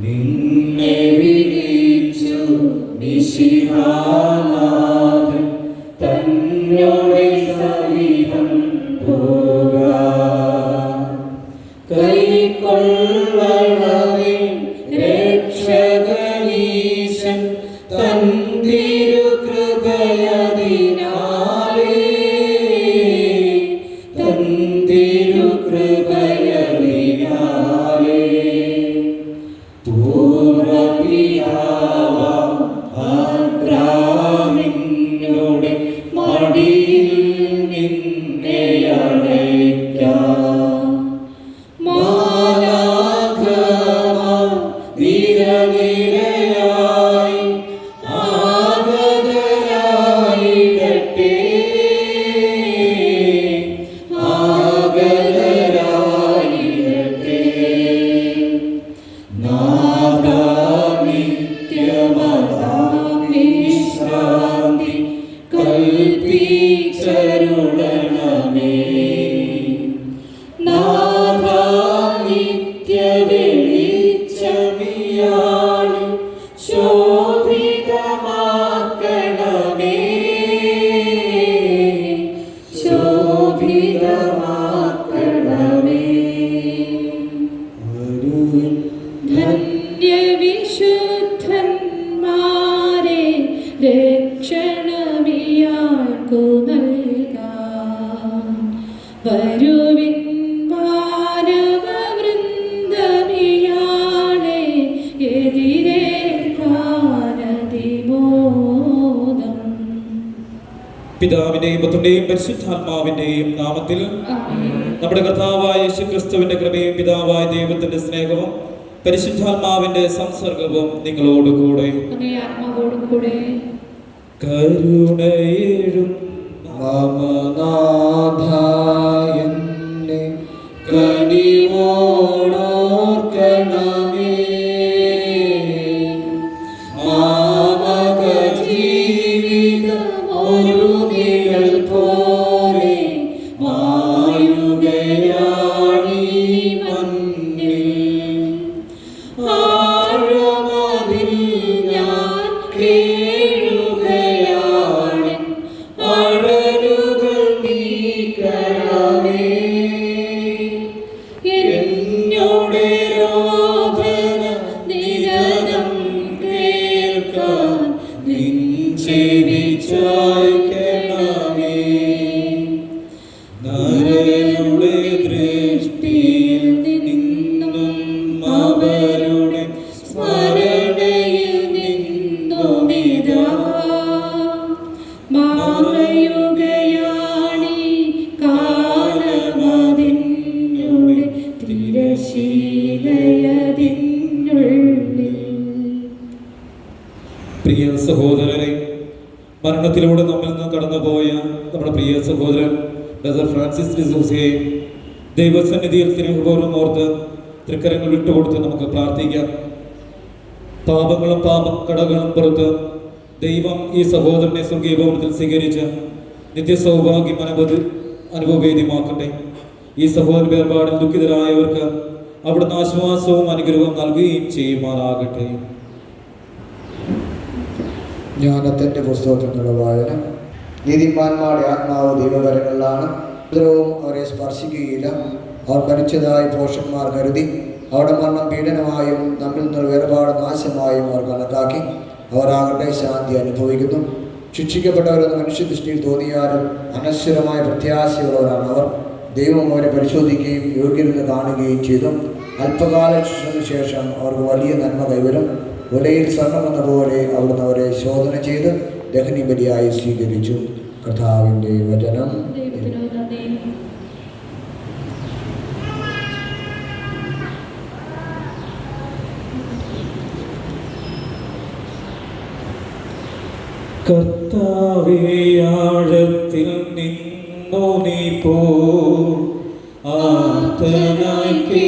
നിന്നെ വിളിച്ചു മിശിഹാനാഥൻ Amen. രക്ഷണമിയാൾക്കു നൽകാം വരുവിൻ മാനവവൃന്ദമിയാളെ എതിരേൽക്കാനതിമോദം പിതാവിന്റെയും പുത്രന്റെയും പരിശുദ്ധാത്മാവിന്റെയും നാമത്തിൽ നമ്മുടെ കർത്താവായ യേശു ക്രിസ്തുവിന്റെ കൃപയും പിതാവായ ദൈവത്തിന്റെ സ്നേഹവും പരിശുദ്ധാത്മാവിന്റെ സംസർഗവും നിങ്ങളോട് കൂടെ. കരുണയേഴും കനിവോടോർക്കണമേ പ്രിയ സഹോദരരെ മരണത്തിലൂടെ നമ്മിൽ നിന്ന് കടന്നുപോയ നമ്മുടെ പ്രിയ സഹോദരൻ ബ്രദർ ഫ്രാൻസിസ് ഡിസോസിയെ ദൈവസന്നിധിയിൽ സ്നേഹപൂർവം ഓർത്ത് തൃക്കരങ്ങൾ വിട്ടുകൊടുത്ത് നമുക്ക് പ്രാർത്ഥിക്കാം. പാപങ്ങളും പാപക്കടകളും പുറത്ത് ദൈവം ഈ സഹോദരനെ സംഗീഭവനത്തിൽ സ്വീകരിച്ച് നിത്യ നിത്യസൗഭാഗ്യം അനുഭവ അനുഭവവേദ്യമാക്കട്ടെ. ഈ സഹോദര വേർപാടിൽ ദുഃഖിതരായവർക്ക് അവിടുന്ന് ആശ്വാസവും അനുഗ്രഹവും നൽകുകയും ചെയ്യുമാറാകട്ടെ. ജ്ഞാനത്തിന്റെ പുസ്തകത്തിനുള്ള വായന. നീതിമാന്മാരുടെ ആത്മാവ് ദൈവകരങ്ങളിലാണ്. ഉപദ്രവവും അവരെ സ്പർശിക്കുകയില്ല. അവർ മരിച്ചതായി പോഷന്മാർ കരുതി. അവിടെ മരണം പീഡനമായും നമ്മിൽ നിന്നുള്ള വേർപാട് നാശമായും അവർ കണക്കാക്കി. അവർ ആകട്ടെ ശാന്തി അനുഭവിക്കുന്നു. ശിക്ഷിക്കപ്പെട്ടവരെന്ന് മനുഷ്യദൃഷ്ടിയിൽ തോന്നിയാലും അനശ്വരമായ പ്രത്യാശയുള്ളവരാണ് അവർ. ദൈവം അവരെ പരിശോധിക്കുകയും യോഗ്യരെന്ന് കാണുകയും ചെയ്തു. അല്പകാല ശിക്ഷണത്തിന് ശേഷം അവർക്ക് വലിയ നന്മ കൈവരും. ഉലയിൽ സ്വർണമെന്ന പോലെ അവിടുന്ന് അവരെ ശോധന ചെയ്ത് ദഹനി ബലിയായി സ്വീകരിച്ചു. കഥാവിന്റെ വചനം. കർത്താവേ ആഴത്തിൽ നിന്നു നീ പോ ആർത്തനായി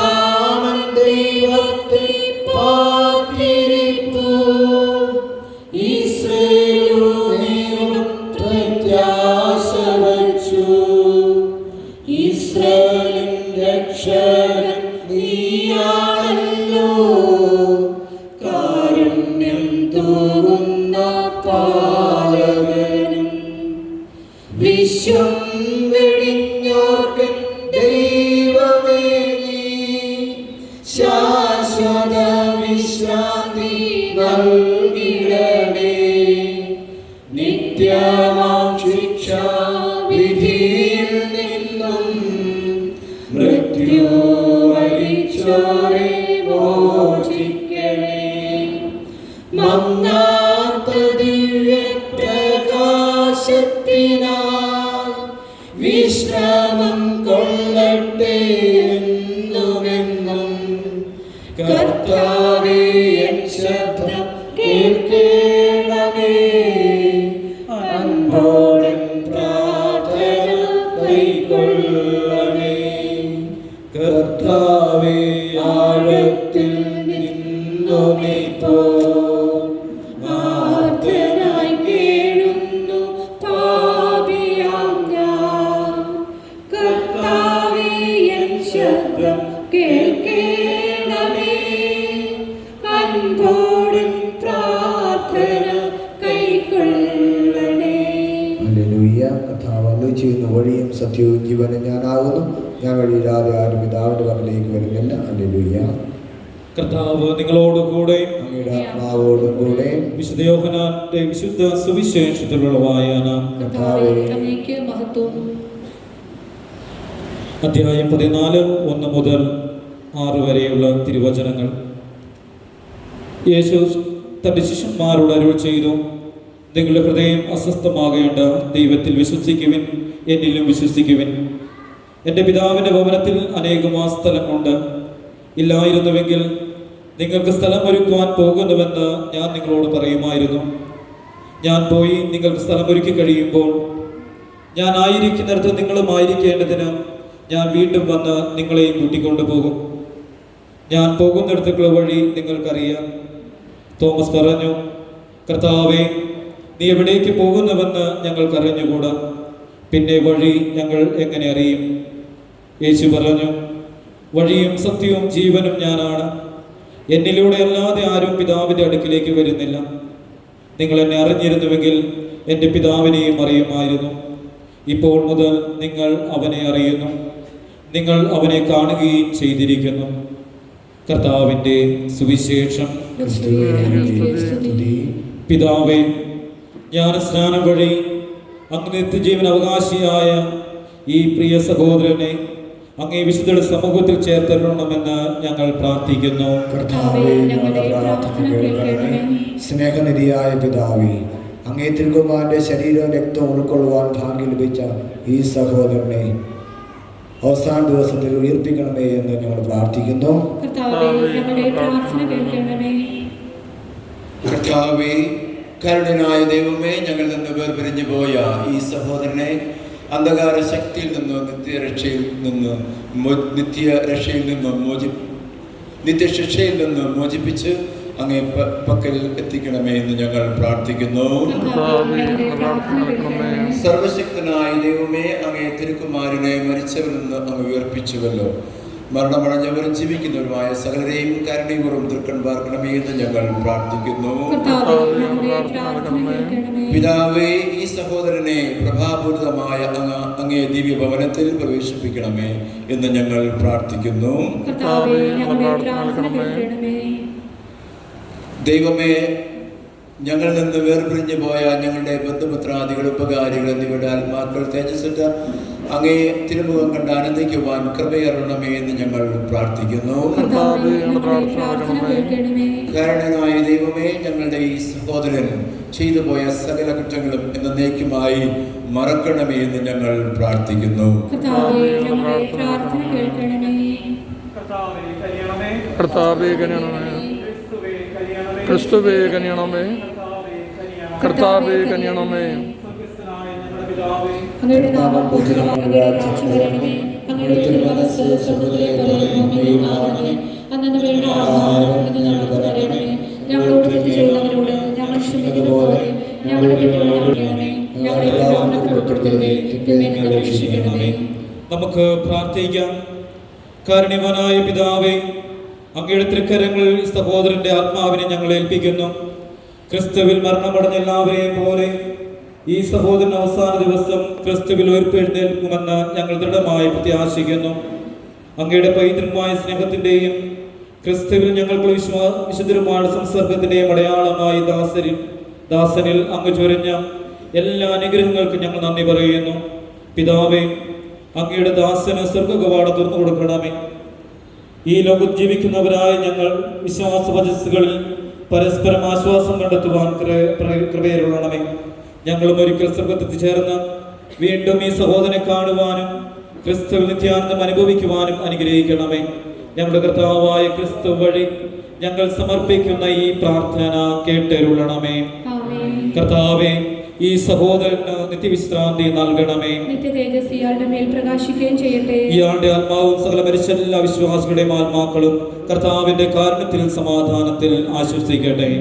പാലകനും വിശ്വം വെടിഞ്ഞോർക്ക് ദൈവമേ ശാശ്വത വിശ്രാന്തി നൽകിടണേ. നിത്യമാം ശിക്ഷ വിധിയിൽ നിന്നും മൃത്യു വരിച്ചോരെ Oh. സത്യവും ജീവനും ഞാനാകുന്നു. ഞാൻ വഴിയില്ലാതെ ആരും പിതാവിന്റെ പക്കലേക്ക് വരുന്നില്ല. ഹല്ലേലൂയ. കർത്താവ് നിങ്ങളോടുകൂടെ. അങ്ങയുടെ ആത്മാവോടും കൂടെ. വിശുദ്ധ യോഹനാന്റെ വിശുദ്ധ സുവിശേഷത്തിലുള്ള വായന കർത്താവേ, അങ്ങേക്ക് മഹത്വം. അധ്യായം പതിനാല് ഒന്ന് മുതൽ ആറ് വരെയുള്ള തിരുവചനങ്ങൾ. യേശു തന്റെ ശിഷ്യന്മാരോട് അരുൾ ചെയ്തു. നിങ്ങളുടെ ഹൃദയം അസ്വസ്ഥമാകേണ്ട ദൈവത്തിൽ വിശ്വസിക്കുവിൻ എന്നിലും വിശ്വസിക്കുവിൻ. എന്റെ പിതാവിന്റെ ഭവനത്തിൽ അനേകമാ സ്ഥലമുണ്ട് ഇല്ലായിരുന്നുവെങ്കിൽ നിങ്ങൾക്ക് സ്ഥലം ഒരുക്കുവാൻ പോകുന്നുവെന്ന് ഞാൻ നിങ്ങളോട് പറയുമായിരുന്നു. ഞാൻ പോയി നിങ്ങൾക്ക് സ്ഥലം ഒരുക്കി കഴിയുമ്പോൾ ഞാൻ ആയിരിക്കുന്നിടത്ത് നിങ്ങളും ആയിരിക്കേണ്ടതിന് ഞാൻ വീണ്ടും വന്ന് നിങ്ങളെയും കൂട്ടിക്കൊണ്ടു പോകും. ഞാൻ പോകുന്നിടത്തുള്ള വഴി നിങ്ങൾക്കറിയാം. തോമസ് പറഞ്ഞു കർത്താവെ നീ എവിടേക്ക് പോകുന്നുവെന്ന് ഞങ്ങൾക്കറിഞ്ഞുകൂടാ പിന്നെ വഴി ഞങ്ങൾ എങ്ങനെ അറിയും? യേശു പറഞ്ഞു വഴിയും സത്യവും ജീവനും ഞാനാണ്. എന്നിലൂടെ അല്ലാതെ ആരും പിതാവിന്റെ അടുക്കിലേക്ക് വരുന്നില്ല. നിങ്ങൾ എന്നെ അറിഞ്ഞിരുന്നുവെങ്കിൽ എന്റെ പിതാവിനെയും അറിയുമായിരുന്നു. ഇപ്പോൾ മുതൽ നിങ്ങൾ അവനെ അറിയുന്നു. നിങ്ങൾ അവനെ കാണുകയും ചെയ്തിരിക്കുന്നു. കർത്താവിന്റെ സുവിശേഷം. പിതാവേ ജ്ഞാനസ്നാനം വഴി അങ്ങ് നിത്യജീവൻ അവകാശിയായ ഈ പ്രിയ സഹോദരനെ അങ്ങേ വിശുദ്ധ സമൂഹത്തിൽ ചേർത്തരണമെന്ന് ഞങ്ങൾ പ്രാർത്ഥിക്കുന്നു. കർത്താവേ ഞങ്ങളുടെ പ്രാർത്ഥന കേൾക്കണമേ. സ്നേഹനിധിയായ പിതാവേ അങ്ങേ തിരുക്കുമാരന്റെ ശരീരവും രക്തവും ഉൾക്കൊള്ളുവാൻ ഭാഗ്യം ലഭിച്ച ഈ സഹോദരനെ അവസാന ദിവസത്തിൽ ഉയർപ്പിക്കണമേ എന്ന് ഞങ്ങൾ പ്രാർത്ഥിക്കുന്നു. കർത്താവേ കരുണനായ ദൈവമേ ഞങ്ങൾ നിന്ന് വേർപിരിഞ്ഞു പോയ ഈ സഹോദരനെ അന്ധകാര ശക്തിയിൽ നിന്ന് നിത്യരക്ഷയിൽ നിന്ന് നിത്യ രക്ഷയിൽ നിന്ന് മോചി നിത്യശിക്ഷയിൽ നിന്ന് മോചിപ്പിച്ച് അങ്ങേ പക്കൽ എത്തിക്കണമേ എന്ന് ഞങ്ങൾ പ്രാർത്ഥിക്കുന്നു. സർവശക്തനായ ദൈവമേ അങ്ങേ തിരുക്കുമാരനെ മരിച്ചവരിൽ നിന്ന് അങ്ങ് ഉയർപ്പിച്ചുവല്ലോ. മരണമടഞ്ഞവരും ജീവിക്കുന്നവരുമായ സകലരെയും കരുണയും തൃക്കൺപാർക്കണമേ എന്ന് ഞങ്ങൾ പ്രാർത്ഥിക്കുന്നു. പിതാവേ ഈ സഹോദരനെ പ്രഭാപൂരിതമായ അങ്ങേ അങ്ങേ ദിവ്യഭവനത്തിൽ പ്രവേശിപ്പിക്കണമേ എന്ന് ഞങ്ങൾ പ്രാർത്ഥിക്കുന്നു. ദൈവമേ ഞങ്ങളിൽ നിന്ന് വേർപിരിഞ്ഞു പോയ ഞങ്ങളുടെ ബന്ധുപുത്രാദികൾ ഉപകാരികൾ എന്നിവരുടെ ആത്മാക്കൾ തേജസ്സിട്ട അങ്ങേ തിരുമുഖം കണ്ട് ആനന്ദിക്കുവാൻ കൃപയറണമേ എന്ന് ഞങ്ങൾ പ്രാർത്ഥിക്കുന്നു. കർത്താവേ, ഞങ്ങളുടെ പ്രാർത്ഥന കേൾക്കണമേ. കാരണനായ ദൈവമേ ഞങ്ങളുടെ ഈ സഹോദരൻ ചെയ്തു പോയ സകല കുറ്റങ്ങളും എന്നേക്കുമായി മറക്കണമേ എന്ന് ഞങ്ങൾ പ്രാർത്ഥിക്കുന്നു. കർത്താവേ, ഞങ്ങളുടെ പ്രാർത്ഥന കേൾക്കണമേ. കർത്താവേ കനിയണമേ. ക്രിസ്തുവേ കനിയണമേ. കർത്താവേ കനിയണമേ. അങ്ങയുടെ നമുക്ക് പ്രാർത്ഥിക്കാം. കാരുണ്യവാനായ പിതാവേ അങ്ങയുടെ തൃക്കരങ്ങൾ സഹോദരന്റെ ആത്മാവിനെ ഞങ്ങൾ ഏൽപ്പിക്കുന്നു. ക്രിസ്തുവിൽ മരണമടഞ്ഞ എല്ലാവരെയും പോലെ ഈ സഹോദരൻ അവസാന ദിവസം ക്രിസ്തുവിൽ ഉയർപ്പെഴുന്നേൽക്കുമെന്ന് ഞങ്ങൾ ദൃഢമായി പ്രത്യാശിക്കുന്നു. അങ്ങയുടെ പൈതൃകമായ സ്നേഹത്തിന്റെയും ക്രിസ്തുവിൽ ഞങ്ങൾക്കുള്ള വിശ്വാ വിശുദ്ധരുമായ സംസർഗത്തിന്റെയും അടയാളമായി ദാസരിൽ ദാസനിൽ അങ്ങ് ചൊരിഞ്ഞ എല്ലാ അനുഗ്രഹങ്ങൾക്കും ഞങ്ങൾ നന്ദി പറയുന്നു. പിതാവേ അങ്ങയുടെ ദാസന് സ്വർഗകവാടം തുറന്നു കൊടുക്കണമേ. ഈ ലോകത്ത് ജീവിക്കുന്നവരായ ഞങ്ങൾ വിശ്വാസ വചസ്സുകളിൽ പരസ്പരം ആശ്വാസം കണ്ടെത്തുവാൻ കൃ- കൃ- കൃപയരുള്ളണമേ ഞങ്ങളും ഒരിക്കൽ സ്വർഗത്തിൽ ചേർന്ന് വീണ്ടും ഈ സഹോദരനെ കാണുവാനും ക്രിസ്തു നിത്യാനന്ദം അനുഭവിക്കുവാനും അനുഗ്രഹിക്കണമേ. ഞങ്ങളുടെ കർത്താവായ ക്രിസ്തു വഴി ഞങ്ങൾ സമർപ്പിക്കുന്ന ഈ പ്രാർത്ഥന കേട്ടരുളണമേ. കർത്താവെ ഈ സഹോദരന് നിത്യവിശ്രാന്തി നൽകണമേ. ഇയാളുടെ മേൽ പ്രകാശിക്കുകയും ചെയ്യട്ടെ. ഇയാളുടെ ആത്മാവും സകല മരിച്ച എല്ലാ വിശ്വാസികളുടെയും ആത്മാക്കളും കർത്താവിന്റെ കാരണത്തിൽ സമാധാനത്തിൽ ആശ്വസിക്കട്ടെ.